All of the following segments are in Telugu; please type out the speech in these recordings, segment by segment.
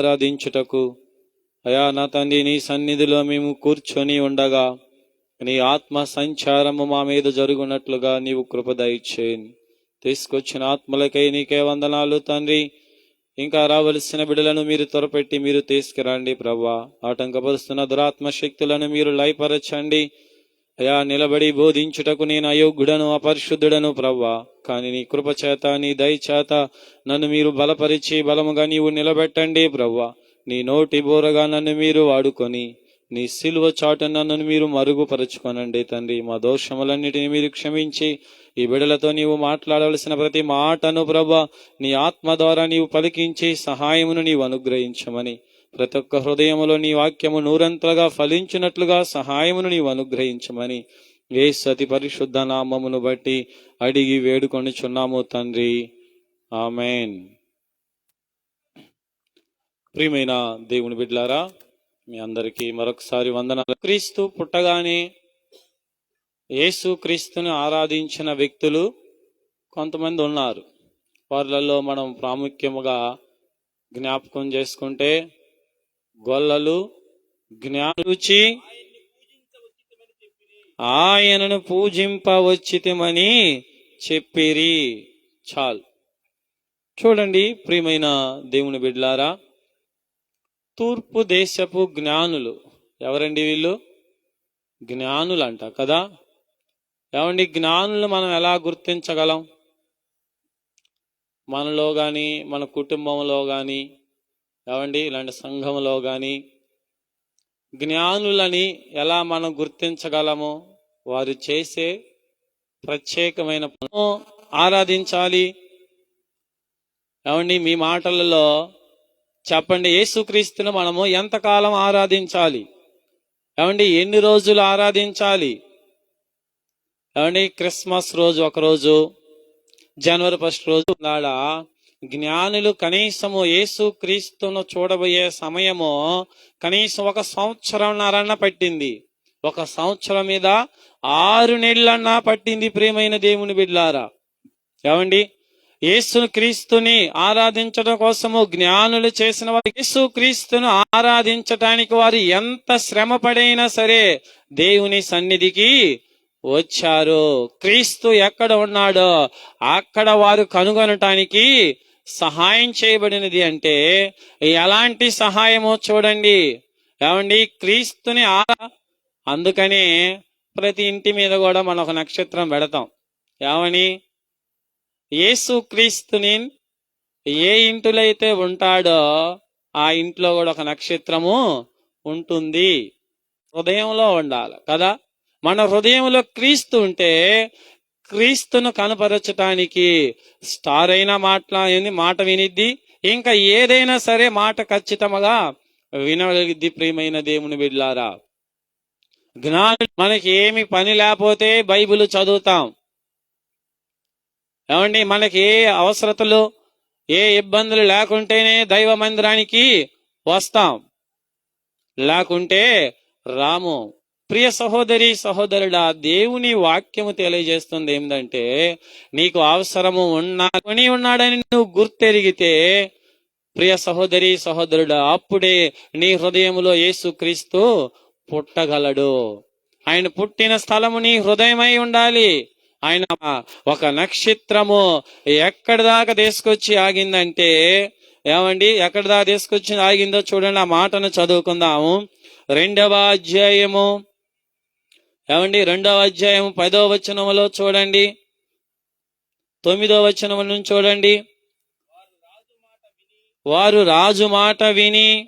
ఆరాధించుటకు. అయా నా తండ్రి నీ సన్నిధిలో మేము కూర్చొని ఉండగా నీ ఆత్మ సంచారము మా మీద జరుగునట్లుగా నీవు కృప తీసుకొచ్చిన ఆత్మలకై నీకే వందనాలు తండ్రి. ఇంకా రావలసిన బిడలను మీరు త్వరపెట్టి మీరు తీసుకురండి ప్రవ్వా. ఆటంకపరుస్తున్న దురాత్మ శక్తులను మీరు లయపరచండి. అయా నిలబడి బోధించుటకు నేను అయోగ్యుడను అపరిశుద్ధుడను ప్రవ్వా. కానీ నీ కృపచేత నీ దయచేత నన్ను మీరు బలపరిచి బలముగా నీవు నిలబెట్టండి ప్రవ్వా. నీ నోటి బోరగా నన్ను మీరు వాడుకొని నీ సిలువ చాటు నన్ను మీరు మరుగుపరుచుకొనండి తండ్రి. మా దోషములన్నిటిని మీరు క్షమించి ఈ బిడలతో నీవు మాట్లాడవలసిన ప్రతి మాటను ప్రభా నీ ఆత్మ ద్వారా నీవు పలికించి సహాయమును నీవు అనుగ్రహించమని ప్రతి ఒక్క హృదయములో నీ వాక్యము నూరంతలుగా ఫలించినట్లుగా సహాయమును నీవు అనుగ్రహించమని ఏ సతి పరిశుద్ధ నామమును బట్టి అడిగి వేడుకొనిచున్నాము తండ్రి. ఆమెన్. ప్రియమైన దేవుని బిడ్లారా మీ అందరికీ మరొకసారి వందనాలు. క్రీస్తు పుట్టగానే యేసు క్రీస్తుని ఆరాధించిన వ్యక్తులు కొంతమంది ఉన్నారు. వారిలలో మనం ప్రాముఖ్యముగా జ్ఞాపకం చేసుకుంటే గొల్లలు జ్ఞానుచి ఆయనను పూజింపవచ్చితమని చెప్పిరి. చాలు. చూడండి ప్రియమైన దేవుని బిడ్లారా తూర్పు దేశపు జ్ఞానులు ఎవరండి వీళ్ళు? జ్ఞానులు అంట కదా. ఏమండి జ్ఞానులు మనం ఎలా గుర్తించగలం? మనలో కానీ మన కుటుంబంలో కానీ ఏమండి ఇలాంటి సంఘంలో కానీ జ్ఞానులని ఎలా మనం గుర్తించగలము వారు చేసే ప్రత్యేకమైన ఆరాధించాలి. ఏమండి మీ మాటలలో చెప్పండి యేసుక్రీస్తును మనము ఎంతకాలం ఆరాధించాలి? ఏమండి ఎన్ని రోజులు ఆరాధించాలి? ఏమండి క్రిస్మస్ రోజు ఒకరోజు జనవరి ఫస్ట్ రోజు నాడా జ్ఞానులు కనీసము యేసు క్రీస్తును చూడబోయే సమయము కనీసం ఒక సంవత్సరంన్నరన్న పట్టింది. ఒక సంవత్సరం మీద ఆరు నెలలన్నా పట్టింది ప్రియమైన దేవుని బిడ్లారా. ఏమండి? యేసు క్రీస్తుని ఆరాధించడం కోసము జ్ఞానులు చేసిన వారు యేసు క్రీస్తును ఆరాధించటానికి వారు ఎంత శ్రమ పడైనా సరే దేవుని సన్నిధికి వచ్చారు. క్రీస్తు ఎక్కడ ఉన్నాడో అక్కడ వారు కనుగొనటానికి సహాయం చేయబడినది అంటే ఎలాంటి సహాయమో చూడండి. ఏమండి? క్రీస్తుని ఆరా అందుకనే ప్రతి ఇంటి మీద కూడా మనం ఒక నక్షత్రం పెడతాం. ఏమని? యేసు క్రీస్తుని ఏ ఇంటిలో అయితే ఉంటాడో ఆ ఇంట్లో కూడా ఒక నక్షత్రము ఉంటుంది. హృదయంలో ఉండాలి కదా? మన హృదయంలో క్రీస్తు ఉంటే క్రీస్తును కనపరచటానికి స్టార్ అయినా మాట్లాడింది మాట వినిద్ది. ఇంకా ఏదైనా సరే మాట ఖచ్చితంగా వినగలిగిద్ది ప్రియమైన దేవుని బిడ్లారా. జ్ఞానం మనకి ఏమి పని లేకపోతే బైబిల్ చదువుతాం. ఏమండి? మనకి ఏ అవసరతలు ఏ ఇబ్బందులు లేకుంటేనే దైవ మందిరానికి వస్తాం. లేకుంటే రాము ప్రియ సహోదరి సహోదరుడా దేవుని వాక్యము తెలియజేస్తుంది ఏంటంటే నీకు అవసరము ఉన్నా కొని ఉన్నాడని నువ్వు గుర్తెరిగితే ప్రియ సహోదరి సహోదరుడా అప్పుడే నీ హృదయములో యేసుక్రీస్తు పుట్టగలడు. ఆయన పుట్టిన స్థలము నీ హృదయమై ఉండాలి. ఆయన ఒక నక్షత్రము ఎక్కడి దాకా తీసుకొచ్చి ఆగిందంటే ఏమండి ఎక్కడి దాకా తీసుకొచ్చి ఆగిందో చూడండి ఆ మాటను చదువుకుందాము. రెండవ అధ్యాయము ఏమండి? రెండవ అధ్యాయం పదవ వచనములో చూడండి. తొమ్మిదవ వచనముల నుంచి చూడండి. వారు రాజు మాట విని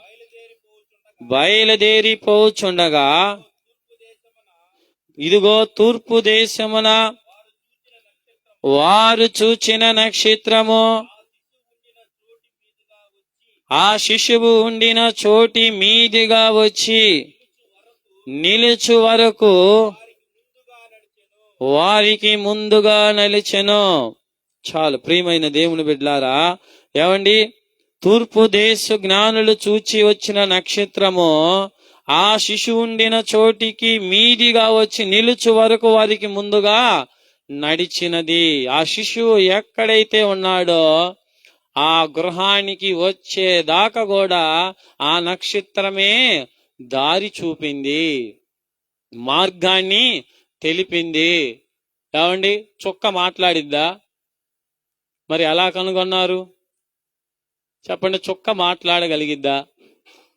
బయలుదేరిపోచుండగా ఇదిగో తూర్పు దేశమున వారు చూచిన నక్షత్రము ఆ శిశువు ఉండిన చోటి మీదిగా వచ్చి నిలుచు వరకు వారికి ముందుగా నలిచెను. చాలు ప్రియమైన దేవుని బిడ్లారా ఏమండి? తూర్పు దేశ జ్ఞానులు చూచి వచ్చిన నక్షత్రము ఆ శిశువు ఉండిన చోటికి మీదిగా వచ్చి నిలుచు వరకు వారికి ముందుగా నడిచినది. ఆ శిశువు ఎక్కడైతే ఉన్నాడో ఆ గృహానికి వచ్చేదాకా కూడా ఆ నక్షత్రమే దారి చూపింది. మార్గాన్ని తెలిపింది. ఏమండి? చుక్క మాట్లాడిద్దా? మరి ఎలా కనుగొన్నారు? చెప్పండి చుక్క మాట్లాడగలిగిద్దా?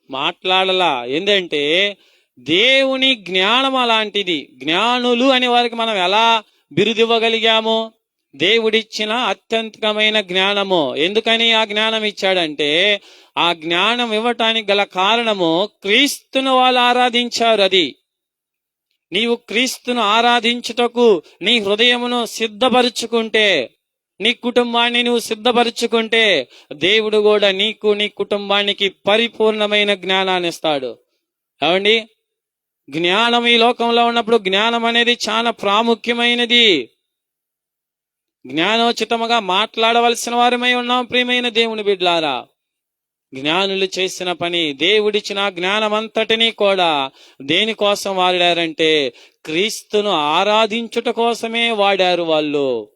మాట్లాడలా. ఏంటంటే దేవుని జ్ఞానం అలాంటిది. జ్ఞానులు అనే వారికి మనం ఎలా బిరుదివ్వగలిగాము? దేవుడిచ్చిన అత్యంతమైన జ్ఞానము. ఎందుకని ఆ జ్ఞానం ఇచ్చాడంటే ఆ జ్ఞానం ఇవ్వటానికి గల కారణము క్రీస్తును వాళ్ళు ఆరాధించారు అది. నీవు క్రీస్తును ఆరాధించుటకు నీ హృదయమును సిద్ధపరుచుకుంటే నీ కుటుంబాన్ని నువ్వు సిద్ధపరుచుకుంటే దేవుడు కూడా నీకు నీ కుటుంబానికి పరిపూర్ణమైన జ్ఞానాన్ని ఇస్తాడు. ఏమండి? జ్ఞానం ఈ లోకంలో ఉన్నప్పుడు జ్ఞానం అనేది చాలా ప్రాముఖ్యమైనది. జ్ఞానోచితముగా మాట్లాడవలసిన వారమై ఉన్నాం ప్రియమైన దేవుని బిడ్లారా. జ్ఞానులు చేసిన పని దేవుడిచ్చిన జ్ఞానమంతటినీ కూడా దేనికోసం వాడారంటే క్రీస్తును ఆరాధించుట కోసమే వాడారు వాళ్ళు.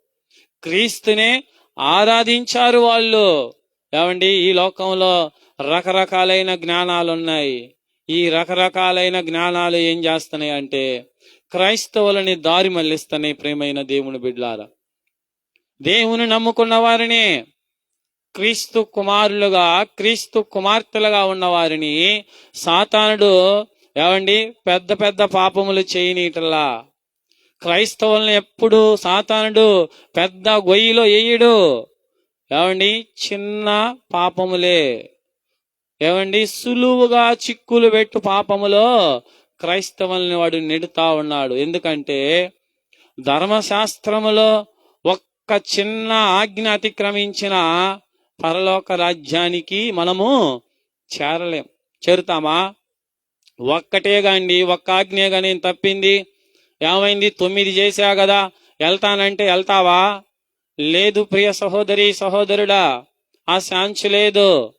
క్రీస్తునే ఆరాధించారు వాళ్ళు. ఏమండి ఈ లోకంలో రకరకాలైన జ్ఞానాలు ఉన్నాయి ఈ రకరకాలైన జ్ఞానాలు ఏం చేస్తున్నాయి అంటే క్రైస్తవులని దారి మళ్ళిస్తున్నాయి ప్రేమైన దేవుని బిడ్లారా. దేవుని నమ్ముకున్న వారిని క్రీస్తు కుమారులుగా క్రీస్తు కుమార్తెలుగా ఉన్నవారిని సాతానుడు ఏమండి పెద్ద పెద్ద పాపములు చేయనీటలా క్రైస్తవులను ఎప్పుడు సాతానుడు పెద్ద గొయ్యిలో వేయడు ఏమండి చిన్న పాపములే. ఏమండి సులువుగా చిక్కులు పెట్టు పాపములో క్రైస్తవుల్ని వాడు నెడుతా ఉన్నాడు. ఎందుకంటే ధర్మశాస్త్రములో ఒక్క చిన్న ఆజ్ఞ అతిక్రమించిన పరలోక రాజ్యానికి మనము చేరలేం. చేరుతామా? ఒక్కటే గాండి ఒక్క ఆజ్ఞే కానీ తప్పింది. ఏమైంది? తొమ్మిది చేశా కదా వెళ్తానంటే వెళ్తావా లేదు ప్రియ సహోదరి సహోదరుడా ఆ శాంతి లేదు.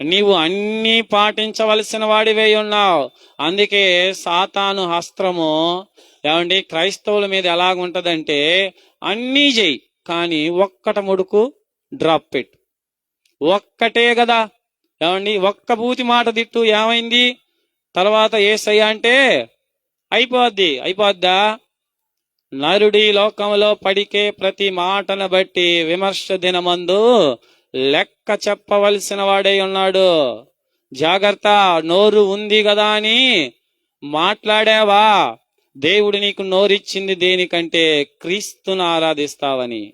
నీవు అన్నీ పాటించవలసిన వాడివే ఉన్నావు. అందుకే సాతాను హస్త్రము ఏమండి క్రైస్తవుల మీద ఎలాగుంటదంటే అన్నీ చెయ్యి కానీ ఒక్కట ముడుకు డ్రాప్ పెట్టు. ఒక్కటే కదా ఏమండి? ఒక్క బూతి మాట తిట్టు ఏమైంది? తర్వాత ఏసయ్య అంటే అయిపోద్ది. అయిపోద్దా? నరుడి లోకంలో పడికే ప్రతి మాటను బట్టి విమర్శ దినమందు లెక్క చెప్పవలసిన వాడై ఉన్నాడు. జాగ్రత్త నోరు ఉంది కదా అని మాట్లాడావా? దేవుడు నీకు నోరిచ్చింది దేనికంటే క్రీస్తును ఆరాధిస్తావని.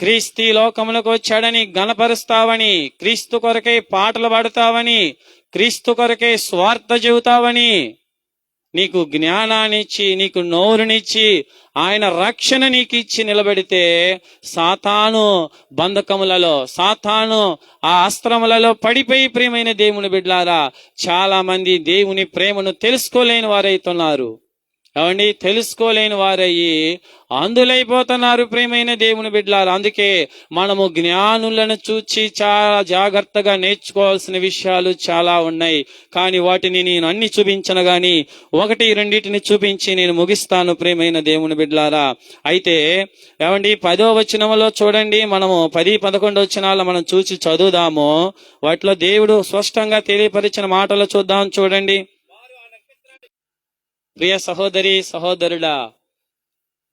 క్రీస్తు లోకములకు వచ్చాడని గణపరుస్తావని క్రీస్తు కొరకే పాటలు పాడుతావని క్రీస్తు కొరకే స్వార్థ చెబుతావని నీకు జ్ఞానాన్నిచ్చి నీకు నోరునిచ్చి ఆయన రక్షణ నీకు ఇచ్చి నిలబెడితే సాతాను బంధకములలో సాతాను ఆ అస్త్రములలో పడిపోయి ప్రియమైన దేవుని బిడ్లారా చాలా మంది దేవుని ప్రేమను తెలుసుకోలేని వారైతున్నారు. ఏమండి? తెలుసుకోలేని వారయ్యి అందులైపోతున్నారు ప్రేమైన దేవుని బిడ్డలారు. అందుకే మనము జ్ఞానులను చూచి చాలా జాగ్రత్తగా నేర్చుకోవాల్సిన విషయాలు చాలా ఉన్నాయి. కానీ వాటిని నేను అన్ని చూపించను గాని ఒకటి రెండింటిని చూపించి నేను ముగిస్తాను ప్రేమైన దేవుని బిడ్డలారా. అయితే ఏమండి? పదో వచనములో చూడండి. మనము పది పదకొండు వచనాలు మనం చూసి చదువుదాము. వాటిలో దేవుడు స్పష్టంగా తెలియపరిచిన మాటలు చూద్దాం చూడండి. ప్రియ సహోదరి సహోదరుడా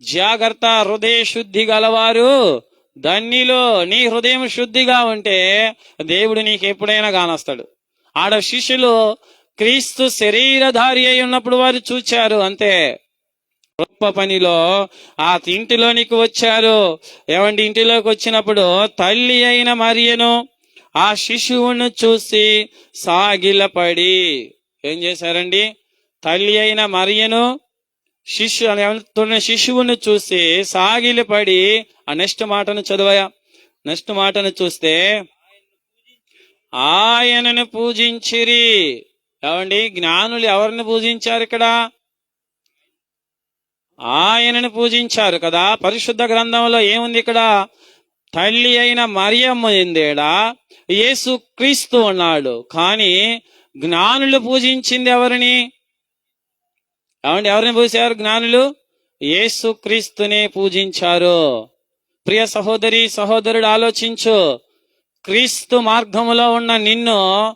జాగ్రత్త హృదయ శుద్ధి గలవారు. ధన్యులు నీ హృదయం శుద్ధిగా ఉంటే దేవుడు నీకు ఎప్పుడైనా కానొస్తాడు. ఆడ శిష్యులు క్రీస్తు శరీరధారి అయి ఉన్నప్పుడు వారు చూచారు. అంతే. గొప్ప పనిలో ఆ ఇంటిలోనికి వచ్చారు. ఏమండి ఇంటిలోకి వచ్చినప్పుడు తల్లి అయిన మరియను ఆ శిశువును చూసి సాగిలపడి ఏం చేశారండి? తల్లి అయిన మరియను శిష్యు అని శిష్యువుని చూసి సాగిలిపడి ఆ నెక్స్ట్ మాటను చదవయా. నెక్స్ట్ మాటను చూస్తే ఆయనను పూజించిరి. ఏమండి? జ్ఞానులు ఎవరిని పూజించారు ఇక్కడ? ఆయనను పూజించారు కదా? పరిశుద్ధ గ్రంథంలో ఏముంది ఇక్కడ? తల్లి అయిన మరియమ్మ ఎందేడా? యేసు క్రీస్తు ఉన్నాడు కానీ జ్ఞానులు పూజించింది ఎవరిని? ఏమంటే ఎవరిని పూజారు జ్ఞానులు? యేసు క్రీస్తునే పూజించారు. ప్రియ సహోదరి సహోదరుడు ఆలోచించు. క్రీస్తు మార్గములో ఉన్న నిన్ను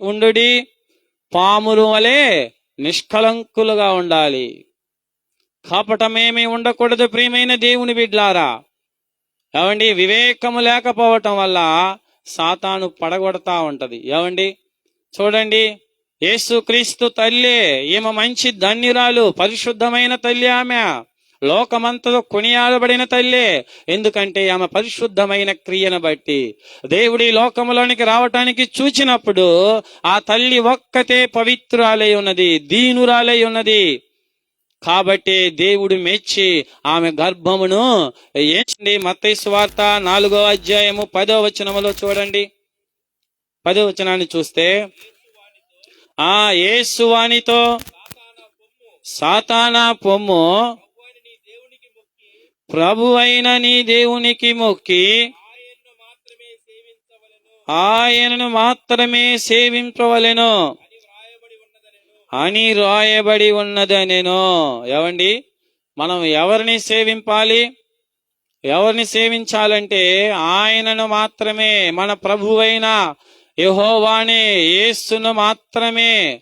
ఉండుడి. పాములు వలె నిష్కలంకులుగా ఉండాలి. కాపటమేమి ఉండకూడదు ప్రియమైన దేవుని బిడ్లారా. ఏమండి వివేకము లేకపోవటం వల్ల సాతాను పడగొడతా ఉంటది. ఏమండి? చూడండి. యేసుక్రీస్తు తల్లి ఈమె మంచి ధన్యురాలు పరిశుద్ధమైన తల్లి ఆమె. లోకమంతలో కొనియాడబడిన తల్లి ఎందుకంటే ఆమె పరిశుద్ధమైన క్రియను బట్టి. దేవుడి లోకములోనికి రావటానికి చూచినప్పుడు ఆ తల్లి ఒక్కతే పవిత్రాలై ఉన్నది దీనురాలై ఉన్నది. కాబట్టి దేవుడు మెచ్చి ఆమె గర్భమును ఏంచండి మత్తయి వార్త నాలుగో అధ్యాయము పదో వచనములో చూడండి. పదో వచనాన్ని చూస్తే ఆ యేసువానితో సాతానా పొమ్ము ప్రభు అయిన నీ దేవునికి మొక్కి ఆయనను మాత్రమే సేవింపవలెను. అని రాయబడి ఉన్నదనేను. ఏవండి? మనం ఎవరిని సేవింపాలి? ఎవరిని సేవించాలంటే ఆయనను మాత్రమే మన ప్రభువైన యహోవానే యేసును మాత్రమే.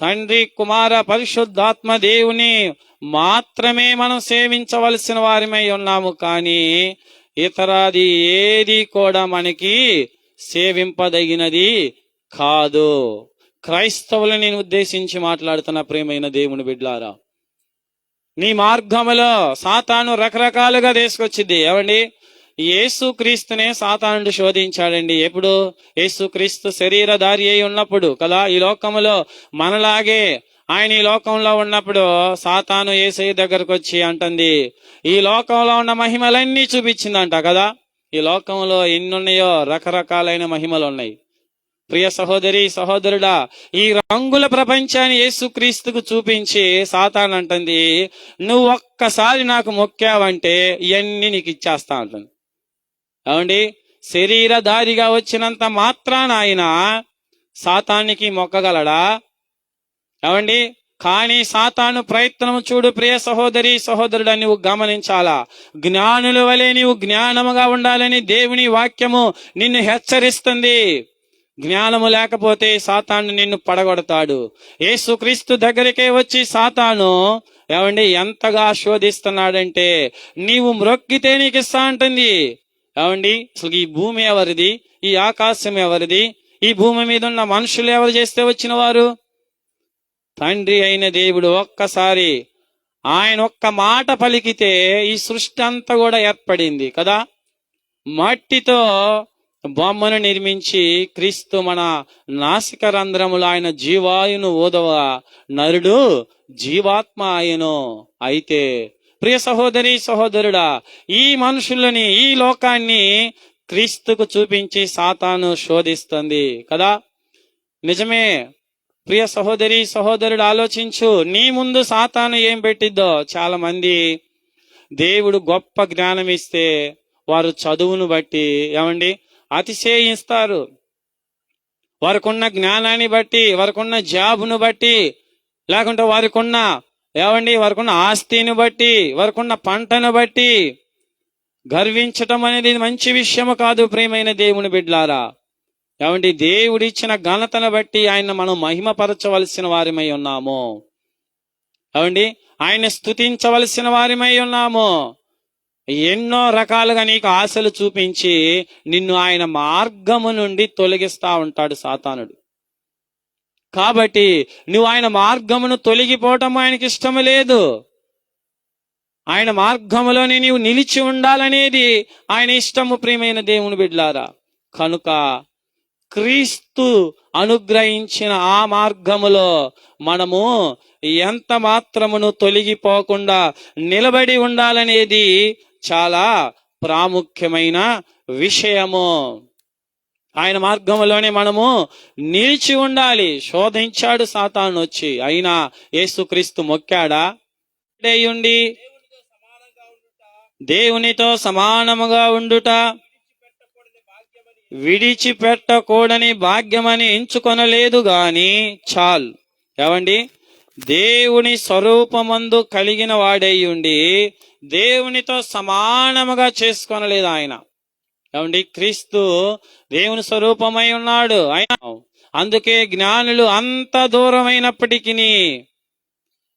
తండ్రి కుమార పరిశుద్ధాత్మ దేవుని మాత్రమే మనం సేవించవలసిన వారిమై ఉన్నాము కానీ ఇతరాది ఏది కూడా మనకి సేవింపదగినది కాదు. క్రైస్తవులు నేను ఉద్దేశించి మాట్లాడుతున్న ప్రేమైన దేవుని బిడ్లారా నీ మార్గములో సాతాను రకరకాలుగా తీసుకొచ్చింది. ఏమండి? యేసుక్రీస్తునే సాతానుడు శోధించాడండి. ఎప్పుడు? యేసుక్రీస్తు శరీరధారి అయి ఉన్నప్పుడు కదా? ఈ లోకములో మనలాగే ఆయన ఈ లోకంలో ఉన్నప్పుడు సాతాను ఏసై దగ్గరకు వచ్చి అంటుంది ఈ లోకంలో ఉన్న మహిమలన్నీ చూపించిందంట కదా? ఈ లోకంలో ఎన్నున్నాయో రకరకాలైన మహిమలు ఉన్నాయి ప్రియ సహోదరి సహోదరుడా ఈ రంగుల ప్రపంచాన్ని యేసుక్రీస్తుకు చూపించి సాతాన్ అంటుంది నువ్వు ఒక్కసారి నాకు మొక్కావంటే ఇవన్నీ నీకు ఇచ్చేస్తా అంటుంది. ఏమండి? శరీరధారిగా వచ్చినంత మాత్రాన ఆయన సాతానికి మొక్కగలడా? ఏమండి? కానీ సాతాను ప్రయత్నము చూడు ప్రియ సహోదరి సహోదరుడా నువ్వు గమనించాలా? జ్ఞానుల వలె నీవు జ్ఞానముగా ఉండాలని దేవుని వాక్యము నిన్ను హెచ్చరిస్తుంది. జ్ఞానము లేకపోతే సాతాను నిన్ను పడగొడతాడు. యేసుక్రీస్తు దగ్గరికే వచ్చి సాతాను ఏమండి ఎంతగా శోధిస్తున్నాడంటే నీవు మ్రొక్కితే నీకు ఇస్తా అంటుంది. ఏమండి? అసలు ఈ భూమి ఎవరిది? ఈ ఆకాశం ఎవరిది? ఈ భూమి మీద ఉన్న మనుషులు ఎవరు చేస్తే వచ్చిన వారు తండ్రి అయిన దేవుడు ఒక్కసారి ఆయన ఒక్క మాట పలికితే ఈ సృష్టి అంతా కూడా ఏర్పడింది కదా? మట్టితో బొమ్మను నిర్మించి క్రీస్తు మన నాసిక రంధ్రములు ఆయన జీవాయును ఓదవ నరుడు జీవాత్మ ఆయను. అయితే ప్రియ సహోదరి సహోదరుడా ఈ మనుషులని ఈ లోకాన్ని క్రీస్తుకు చూపించి సాతాను శోధిస్తుంది కదా? నిజమే. ప్రియ సహోదరి సహోదరుడు ఆలోచించు. నీ ముందు సాతాను ఏం పెట్టిద్దో? చాలా మంది దేవుడు గొప్ప జ్ఞానం ఇస్తే వారు చదువును బట్టి ఏమండి? అతిశయిస్తారు. వారికున్న జ్ఞానాన్ని బట్టి వారికున్న జాబును బట్టి లేకుంటే వారికున్న ఏమండి వారికున్న ఆస్తిని బట్టి వారికున్న పంటను బట్టి గర్వించటం అనేది మంచి విషయము కాదు ప్రియమైన దేవుని బిడ్లారా. ఏమండి దేవుడిచ్చిన ఘనతను బట్టి ఆయన మనం మహిమపరచవలసిన వారిమై ఉన్నాము. ఏమండి ఆయన స్తుతించవలసిన వారిమై ఉన్నాము. ఎన్నో రకాలుగా నీకు ఆశలు చూపించి నిన్ను ఆయన మార్గము నుండి తొలగిస్తా ఉంటాడు సాతానుడు. కాబట్టి నువ్వు ఆయన మార్గమును తొలగిపోవటం ఆయనకి ఇష్టం లేదు. ఆయన మార్గములోనే నీవు నిలిచి ఉండాలనేది ఆయన ఇష్టము ప్రియమైన దేవుని బిడ్లారా. కనుక క్రీస్తు అనుగ్రహించిన ఆ మార్గములో మనము ఎంత మాత్రమును తొలగిపోకుండా నిలబడి ఉండాలనేది చాలా ప్రాముఖ్యమైన విషయము. ఆయన మార్గంలోనే మనము నిలిచి ఉండాలి. శోధించాడు సాతాను వచ్చి. అయినా యేసుక్రీస్తు మొక్కాడా? ఉండి దేవునితో సమానముగా ఉండుట. విడిచిపెట్టకూడని భాగ్యమని ఎంచుకొనలేదు గాని చాల్. ఏమండి? దేవుని స్వరూపమందు కలిగిన వాడై ఉండి దేవునితో సమానముగా చేసుకొనలేదు ఆయన. ఏమండి? క్రీస్తు దేవుని స్వరూపమై ఉన్నాడు. అయినా అందుకే జ్ఞానులు అంత దూరమైనప్పటికీ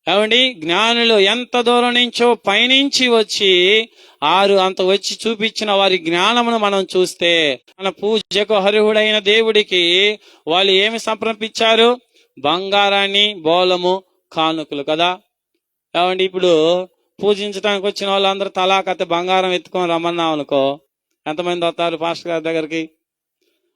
ఏమండి? జ్ఞానులు ఎంత దూరం నుంచో పైనుంచి వచ్చి ఆరు అంత వచ్చి చూపించిన వారి జ్ఞానమును మనం చూస్తే మన పూజకు అర్హుడైన దేవుడికి వాళ్ళు ఏమి సంప్రమించారు బంగారాన్ని బోలము కానుకలు కదా? ఏమండి? ఇప్పుడు పూజించడానికి వచ్చిన వాళ్ళందరూ తలా కత్తి బంగారం ఎత్తుకొని రమ్మన్నాం అనుకో ఎంతమంది వస్తారు పాస్టర్ గారి దగ్గరికి?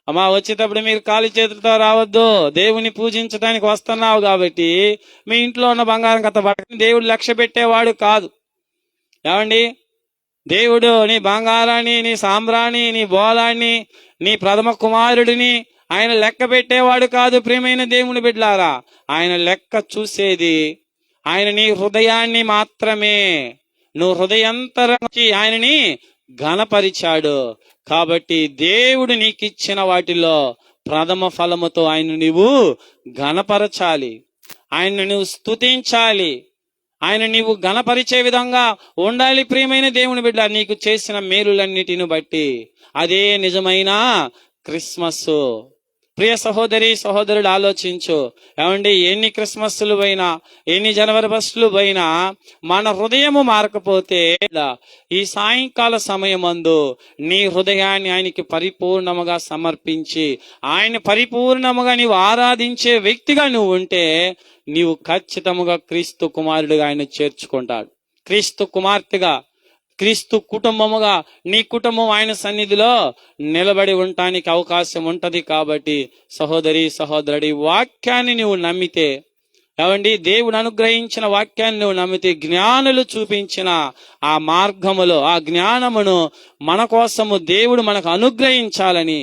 అమ్మా వచ్చేటప్పుడు మీరు ఖాళీ చేతులతో రావద్దు. దేవుని పూజించడానికి వస్తున్నావు కాబట్టి మీ ఇంట్లో ఉన్న బంగారం కథ పడకని దేవుడు లక్ష్య పెట్టేవాడు కాదు. ఏమండి? దేవుడు నీ బంగారాన్ని నీ సాంబ్రాణి నీ బోలాన్ని నీ ప్రథమ కుమారుడిని ఆయన లెక్క పెట్టేవాడు కాదు ప్రియమైన దేవుని బిడ్లారా ఆయన లెక్క చూసేది ఆయన నీ హృదయాన్ని మాత్రమే. నువ్వు హృదయంతరించి ఆయనని ఘనపరిచాడు. కాబట్టి దేవుడు నీకిచ్చిన వాటిలో ప్రథమ ఫలముతో ఆయన నీవు ఘనపరచాలి. ఆయన నువ్వు స్తుతించాలి. ఆయన నీవు ఘనపరిచే విధంగా ఉండాలి ప్రియమైన దేవుని బిడ్డ. నీకు చేసిన మేలులన్నిటిని బట్టి అదే నిజమైన క్రిస్మస్. ప్రియ సహోదరి సహోదరుడు ఆలోచించు. ఏమండి ఎన్ని క్రిస్మస్లు పోయినా ఎన్ని జనవరి బస్సులు పోయినా మన హృదయము మారకపోతే ఈ సాయంకాల సమయమందు నీ హృదయాన్ని ఆయనకి పరిపూర్ణముగా సమర్పించి ఆయన పరిపూర్ణముగా నీవు ఆరాధించే వ్యక్తిగా నువ్వు ఉంటే నీవు ఖచ్చితముగా క్రీస్తు కుమారుడిగా ఆయన చేర్చుకుంటాడు. క్రీస్తు కుమార్తెగా క్రీస్తు కుటుంబముగా నీ కుటుంబం ఆయన సన్నిధిలో నిలబడి ఉండటానికి అవకాశం ఉంటది కాబట్టి సహోదరి సహోదరుడి వాక్యాన్ని నువ్వు నమ్మితే ఏమండి? దేవుడు అనుగ్రహించిన వాక్యాన్ని నువ్వు నమ్మితే జ్ఞానులు చూపించిన ఆ మార్గములో ఆ జ్ఞానమును మన కోసము దేవుడు మనకు అనుగ్రహించాలని